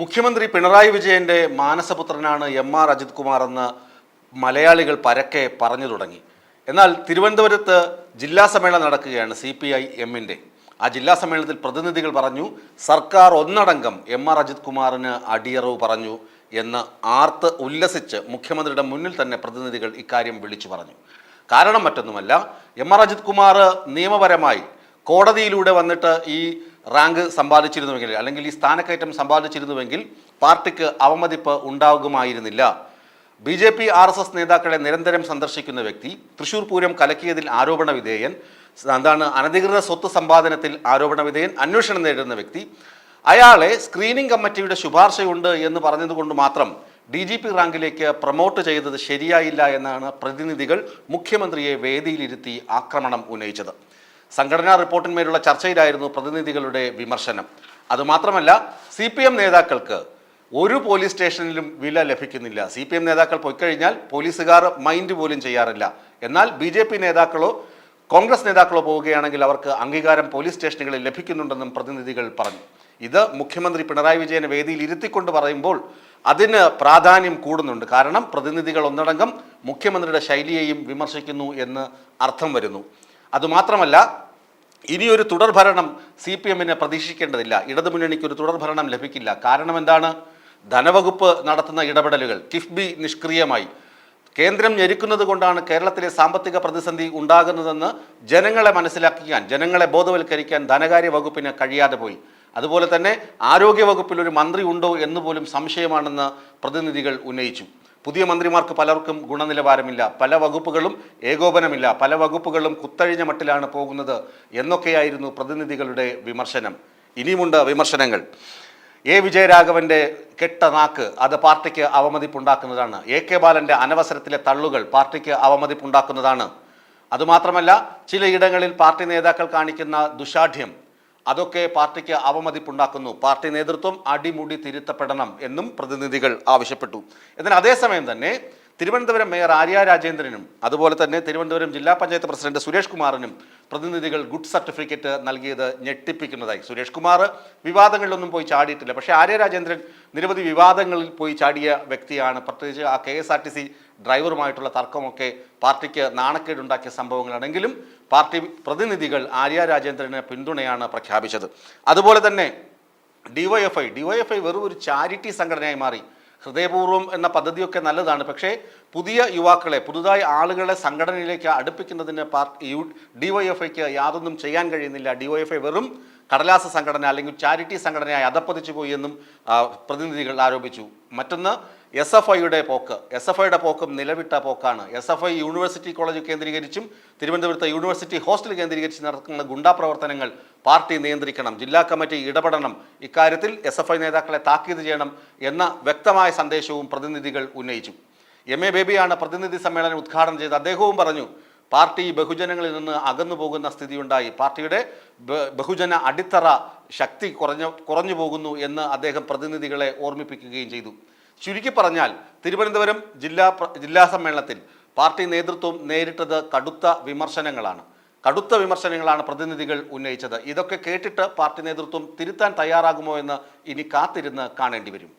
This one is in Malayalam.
മുഖ്യമന്ത്രി പിണറായി വിജയന്റെ മാനസപുത്രനാണ് എം ആർ അജിത് കുമാർ എന്ന് മലയാളികൾ പരക്കെ പറഞ്ഞു തുടങ്ങി. എന്നാൽ തിരുവനന്തപുരത്ത് ജില്ലാ സമ്മേളനം നടക്കുകയാണ് സി പി ഐ എമ്മിന്റെ ആ ജില്ലാ സമ്മേളനത്തിൽ പ്രതിനിധികൾ പറഞ്ഞു സർക്കാർ ഒന്നടങ്കം എം ആർ അജിത് കുമാറിന് അടിയറവ് പറഞ്ഞു എന്ന് ആർത്ത് ഉല്ലസിച്ച് മുഖ്യമന്ത്രിയുടെ മുന്നിൽ തന്നെ പ്രതിനിധികൾ ഇക്കാര്യം വിളിച്ചു പറഞ്ഞു. കാരണം മറ്റൊന്നുമല്ല എം ആർ അജിത് കുമാർ നിയമപരമായി കോടതിയിലൂടെ വന്നിട്ട് ഈ റാങ്ക് സമ്പാദിച്ചിരുന്നുവെങ്കിൽ അല്ലെങ്കിൽ ഈ സ്ഥാനക്കയറ്റം സമ്പാദിച്ചിരുന്നുവെങ്കിൽ പാർട്ടിക്ക് അവമതിപ്പ് ഉണ്ടാകുമായിരുന്നില്ല. B J P R S S നേതാക്കളെ നിരന്തരം സന്ദർശിക്കുന്ന വ്യക്തി തൃശൂർ പൂരം കലക്കിയതിൽ ആരോപണ വിധേയൻ എന്താണ് അനധികൃത സ്വത്ത് സമ്പാദനത്തിൽ ആരോപണ വിധേയൻ അന്വേഷണം നേരിടുന്ന വ്യക്തി. അയാളെ സ്ക്രീനിംഗ് കമ്മിറ്റിയുടെ ശുപാർശയുണ്ട് എന്ന് പറഞ്ഞതുകൊണ്ട് മാത്രം ഡി ജി പി റാങ്കിലേക്ക് പ്രൊമോട്ട് ചെയ്തത് ശരിയായില്ല എന്നാണ് പ്രതിനിധികൾ മുഖ്യമന്ത്രിയെ വേദിയിലിരുത്തി ആക്രമണം ഉന്നയിച്ചത്. സംഘടനാ റിപ്പോർട്ടിന്മേലുള്ള ചർച്ചയിലായിരുന്നു പ്രതിനിധികളുടെ വിമർശനം. അതുമാത്രമല്ല സി പി എം നേതാക്കൾക്ക് ഒരു പോലീസ് സ്റ്റേഷനിലും വില ലഭിക്കുന്നില്ല. സി പി എം നേതാക്കൾ പോയിക്കഴിഞ്ഞാൽ പോലീസുകാർ മൈൻഡ് പോലും ചെയ്യാറില്ല. എന്നാൽ ബി ജെ പി നേതാക്കളോ കോൺഗ്രസ് നേതാക്കളോ പോവുകയാണെങ്കിൽ അവർക്ക് അംഗീകാരം പോലീസ് സ്റ്റേഷനുകളിൽ ലഭിക്കുന്നുണ്ടെന്നും പ്രതിനിധികൾ പറഞ്ഞു. ഇത് മുഖ്യമന്ത്രി പിണറായി വിജയനെ വേദിയിൽ ഇരുത്തിക്കൊണ്ട് പറയുമ്പോൾ അതിന് പ്രാധാന്യം കൂടുന്നുണ്ട്. കാരണം പ്രതിനിധികൾ ഒന്നടങ്കം മുഖ്യമന്ത്രിയുടെ ശൈലിയെയും വിമർശിക്കുന്നു എന്ന് അർത്ഥം വരുന്നു. അതുമാത്രമല്ല ഇനിയൊരു തുടർഭരണം സി പി എമ്മിന് പ്രതീക്ഷിക്കേണ്ടതില്ല. ഇടതുമുന്നണിക്ക് ഒരു തുടർഭരണം ലഭിക്കില്ല. കാരണം എന്താണ്? ധനവകുപ്പ് നടത്തുന്ന ഇടപെടലുകൾ കിഫ്ബി നിഷ്ക്രിയമായി. കേന്ദ്രം ഞെരുക്കുന്നത് കൊണ്ടാണ് കേരളത്തിലെ സാമ്പത്തിക പ്രതിസന്ധി ഉണ്ടാകുന്നതെന്ന് ജനങ്ങളെ മനസ്സിലാക്കിക്കാൻ ജനങ്ങളെ ബോധവൽക്കരിക്കാൻ ധനകാര്യ വകുപ്പിന് കഴിയാതെ പോയി. അതുപോലെ തന്നെ ആരോഗ്യവകുപ്പിൽ ഒരു മന്ത്രി ഉണ്ടോ എന്ന് പോലും സംശയമാണെന്ന് പ്രതിനിധികൾ ഉന്നയിച്ചു. പുതിയ മന്ത്രിമാർക്ക് പലർക്കും ഗുണനിലവാരമില്ല. പല വകുപ്പുകളും ഏകോപനമില്ല. പല വകുപ്പുകളും കുത്തഴിഞ്ഞ മട്ടിലാണ് പോകുന്നത് എന്നൊക്കെയായിരുന്നു പ്രതിനിധികളുടെ വിമർശനം. ഇനിയുമുണ്ട് വിമർശനങ്ങൾ. എ. വിജയരാഘവന്റെ കെട്ട നാക്ക് അത് പാർട്ടിക്ക് അവമതിപ്പുണ്ടാക്കുന്നതാണ്. എ. കെ. ബാലന്റെ അനവസരത്തിലെ തള്ളുകൾ പാർട്ടിക്ക് അവമതിപ്പുണ്ടാക്കുന്നതാണ്. അതുമാത്രമല്ല ചിലയിടങ്ങളിൽ പാർട്ടി നേതാക്കൾ കാണിക്കുന്ന ദുശാഠ്യം അതൊക്കെ പാർട്ടിക്ക് അവമതിപ്പുണ്ടാക്കുന്നു. പാർട്ടി നേതൃത്വം അടിമുടി തിരുത്തപ്പെടണം എന്നും പ്രതിനിധികൾ ആവശ്യപ്പെട്ടു. എന്നാൽ അതേസമയം തന്നെ തിരുവനന്തപുരം മേയർ ആര്യ രാജേന്ദ്രനും അതുപോലെ തന്നെ തിരുവനന്തപുരം ജില്ലാ പഞ്ചായത്ത് പ്രസിഡന്റ് സുരേഷ് കുമാറിനും പ്രതിനിധികൾ ഗുഡ് സർട്ടിഫിക്കറ്റ് നൽകിയത് ഞെട്ടിപ്പിക്കുന്നതായി. സുരേഷ് കുമാർ വിവാദങ്ങളിലൊന്നും പോയി ചാടിയിട്ടില്ല. പക്ഷേ ആര്യ രാജേന്ദ്രൻ നിരവധി വിവാദങ്ങളിൽ പോയി ചാടിയ വ്യക്തിയാണ്. പ്രത്യേകിച്ച് ആ K S R T C ഡ്രൈവറുമായിട്ടുള്ള തർക്കമൊക്കെ പാർട്ടിക്ക് നാണക്കേടുണ്ടാക്കിയ സംഭവങ്ങളാണെങ്കിലും പാർട്ടി പ്രതിനിധികൾ ആര്യ രാജേന്ദ്രന് പിന്തുണയാണ് പ്രഖ്യാപിച്ചത്. അതുപോലെ തന്നെ ഡിവൈഎഫ്ഐ ഡിവൈഎഫ്ഐ വെറും ഒരു ചാരിറ്റി സംഘടനയായി മാറി. ഹൃദയപൂർവം എന്ന പദ്ധതിയൊക്കെ നല്ലതാണ്. പക്ഷേ പുതിയ യുവാക്കളെ പുതുതായി ആളുകളെ സംഘടനയിലേക്ക് അടുപ്പിക്കുന്നതിന് പാർട്ടി യു ഡിവൈഎഫ്ഐക്ക് യാതൊന്നും ചെയ്യാൻ കഴിയുന്നില്ല. ഡിവൈഎഫ്ഐ വെറും കടലാസ സംഘടന അല്ലെങ്കിൽ ചാരിറ്റി സംഘടനയായി അധപ്പതിച്ചു പോയി എന്നും പ്രതിനിധികൾ ആരോപിച്ചു. മറ്റൊന്ന് എസ് എഫ് ഐയുടെ പോക്ക് എസ് എഫ് ഐയുടെ പോക്കും നിലവിട്ട പോക്കാണ്. S F I university college കേന്ദ്രീകരിച്ചും തിരുവനന്തപുരത്തെ യൂണിവേഴ്സിറ്റി ഹോസ്റ്റൽ കേന്ദ്രീകരിച്ച് നടക്കുന്ന ഗുണ്ടാ പ്രവർത്തനങ്ങൾ പാർട്ടി നിയന്ത്രിക്കണം. ജില്ലാ കമ്മിറ്റി ഇടപെടണം. ഇക്കാര്യത്തിൽ എസ് എഫ് ഐ നേതാക്കളെ താക്കീത് ചെയ്യണം എന്ന വ്യക്തമായ സന്ദേശവും പ്രതിനിധികൾ ഉന്നയിച്ചു. എം എ ബേബിയാണ് പ്രതിനിധി സമ്മേളനം ഉദ്ഘാടനം ചെയ്ത് അദ്ദേഹവും പറഞ്ഞു പാർട്ടി ബഹുജനങ്ങളിൽ നിന്ന് അകന്നു പോകുന്ന സ്ഥിതിയുണ്ടായി. പാർട്ടിയുടെ ബഹുജന അടിത്തറ ശക്തി കുറഞ്ഞു കുറഞ്ഞു പോകുന്നു എന്ന് അദ്ദേഹം പ്രതിനിധികളെ ഓർമ്മിപ്പിക്കുകയും ചെയ്തു. ചുരുക്കി പറഞ്ഞാൽ തിരുവനന്തപുരം ജില്ലാ ജില്ലാ സമ്മേളനത്തിൽ പാർട്ടി നേതൃത്വം നേരിട്ടത് കടുത്ത വിമർശനങ്ങളാണ്. കടുത്ത വിമർശനങ്ങളാണ് പ്രതിനിധികൾ ഉന്നയിച്ചത്. ഇതൊക്കെ കേട്ടിട്ട് പാർട്ടി നേതൃത്വം തിരുത്താൻ തയ്യാറാകുമോ എന്ന് ഇനി കാത്തിരുന്ന് കാണേണ്ടി വരും.